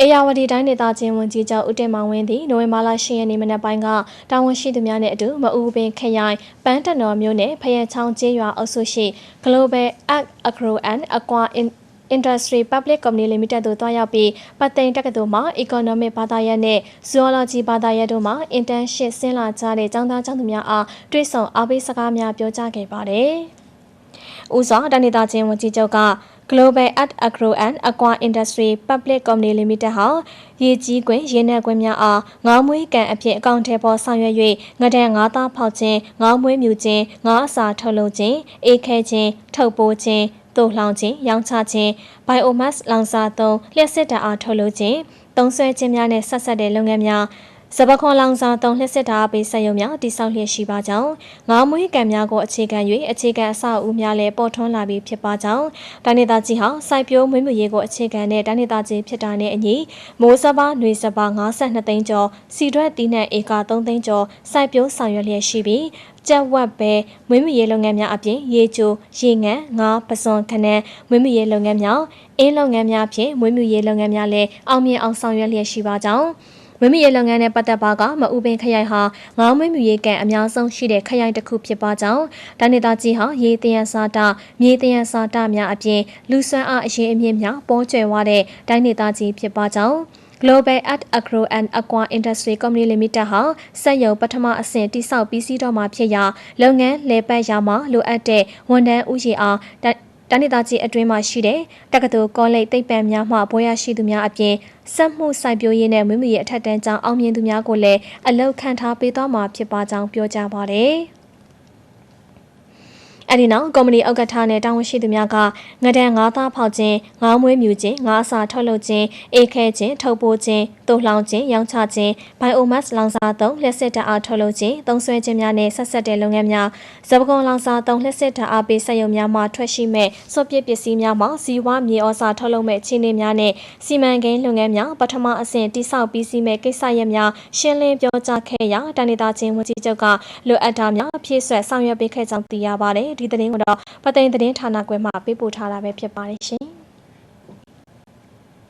အေယာဝတီတိုင်းဒေသချင်းဝန်ကြီးချုပ်ဦးတင်မောင်ဝင်းသည်နိုဝင်ဘာလ10ရက်နေ့မနက်ပိုင်းကတာဝန်ရှိသူများနဲ့အတူမအူပင်ခရိုင်ပန်းတနော်မြို့နယ်ဖရဲချောင်းကျေးရွာအုပ်စုရှိ Global Ag Agro and Aqua Industry Public Company Limited သို့တွားရောက်ပြီးပတ်သိန်းတက္ကသိုလ်မှ Economic ဘာသာရပ်နဲ့ Zoology ဘာသာရပ်တို့မှ internship ဆင်းလာကြတဲ့ကျောင်းသားကျောင်းသူများအားတွေ့ဆုံအားပေးစကားများပြောကြားခဲ့ပါတယ်။ဦးစွာတနိတာချင်းဝန်ကြီးချုပ်က Global Art Agro and Aqua Industry Public Company Limited ဟာရေကြီးကွင်းရေနက်ကွင်းများအားငါးမွေးကန်အဖြစ်အကောင့်ထဲပေါ်ဆောင်ရွက်၍ငဒန်ငါးသားဖောက်ခြင်းငါးမွေးမြူခြင်းငါးအစာထုတ်လုပ်ခြင်းအေးခဲခြင်းထုတ်ပိုးခြင်းသို့လောင်ခြင်းရောင်းချခြင်း biomass လောင်စာသုံးလျှက်စစ်ဓာတ်အားထုတ်လုပ်ခြင်းသုံးဆွဲခြင်းများနဲ့ဆက်ဆက်တဲ့လုပ်ငန်းများ စပခွန်လောင်စာသုံးလျှက်စစ်ဓာတ်အားပေးဆက်ရုံများတိစောက်လျက်ရှိပါကြောင်းငါးမွေးကံများကိုအခြေခံ၍အခြေခံအဆောက်အဦများလည်းပေါ်ထွန်းလာပြီးဖြစ်ပါကြောင်းတိုင်းဒေသကြီးဟာစိုက်ပျိုးမွေးမြူရေးကိုအခြေခံတဲ့တိုင်းဒေသကြီးဖြစ်တာနဲ့အညီမိုးစပါး၊နှွေစပါး52သိန်းကျော်စီရွက်တီးနှံဧက3သိန်းကျော်စိုက်ပျိုးဆောင်ရွက်လျက်ရှိပြီးကြက်ဝက်ပဲမွေးမြူရေးလုပ်ငန်းများအပြင်ရေချိုရေငန်ငါးပစွန်ခနန်းမွေးမြူရေးလုပ်ငန်းများအင်းလုပ်ငန်းများဖြင့်မွေးမြူရေးလုပ်ငန်းများလည်းအောင်မြင်အောင်ဆောင်ရွက်လျက်ရှိပါကြောင်း မွေးမြူရေးလုပ်ငန်းနဲ့ပတ်သက်ပါကမအူပင်ခရိုင်ဟာငေါမွေးမြူရေးကန်အများဆုံးရှိတဲ့ခရိုင်တစ်ခုဖြစ်ပါကြောင်းဒဏ္ဍာကြီးဟာရေတယံစာတမြေတယံစာတများအပြင်လူဆွမ်းအားအရေးအမြင့်များပေါ်ကျွယ်ဝတဲ့ဒဏ္ဍာကြီးဖြစ်ပါကြောင်း Global Art Agro and Aqua Industry Company Limited ဟာစက်ရုံပထမအဆင့်တိစောက်ပြီးစီးတော့မှာဖြစ်ရာလုပ်ငန်းလေပတ်ရာမှာလိုအပ်တဲ့ဝန်ထမ်းဥယျာဉ်အား တန်နေတာကြီးအတွင်းမှာရှိတဲ့တက္ကသိုလ်ကောလိပ်သိပ္ပံများမှဘွဲရရှိသူများအပြင်စက်မှုစိုက်ပျိုးရေးနဲ့မွေးမြူရေးအထက်တန်းကျောင်းအောင်မြင်သူများကိုလည်းအလောက်ခံထားပေးသွားမှာဖြစ်ပါကြောင်းပြောကြားပါတယ်။ အဲဒီနောက်ကုမ္ပဏီဥက္ကဋ္ဌနဲ့တာဝန်ရှိသူများကငဒန်ငါးသားဖောက်ခြင်းငါးမွေးမြူခြင်းငါးအစာထုတ်လုပ်ခြင်းအေးခဲခြင်းထုတ်ပိုးခြင်းတုံလှောင်ခြင်းရောင်းချခြင်းဘိုင်အိုမတ်လောင်စာသုံးလျှက်စစ်ဓာတ်အားထုတ်လုပ်ခြင်းသုံးဆွဲခြင်းများနဲ့ဆက်ဆက်တဲ့လုပ်ငန်းများဇပကုံလောင်စာသုံးလျှက်စစ်ဓာတ်အားပေးစက်ရုံများမှထွက်ရှိမဲ့စော့ပစ်ပစ္စည်းများမှဇီဝမြေဩဇာထုတ်လုပ်မဲ့ခြေနေများနဲ့စီမံကိန်းလုပ်ငန်းများပထမအဆင့်တိစောက်ပြီးစီးမဲ့ကိစ္စရပ်များရှင်းလင်းပြောကြားခဲ့ရာတန်နေတာချင်းဝန်ကြီးချုပ်ကလိုအပ်တာများဖြည့်ဆွက်ဆောင်ရွက်ပေးခဲ့ကြောင်းသိရပါတယ်ဒီသတင်းကိုတော့ပသိမ်သတင်းဌာနကွဲမှပေးပို့ထားတာပဲဖြစ်ပါတယ်ရှင်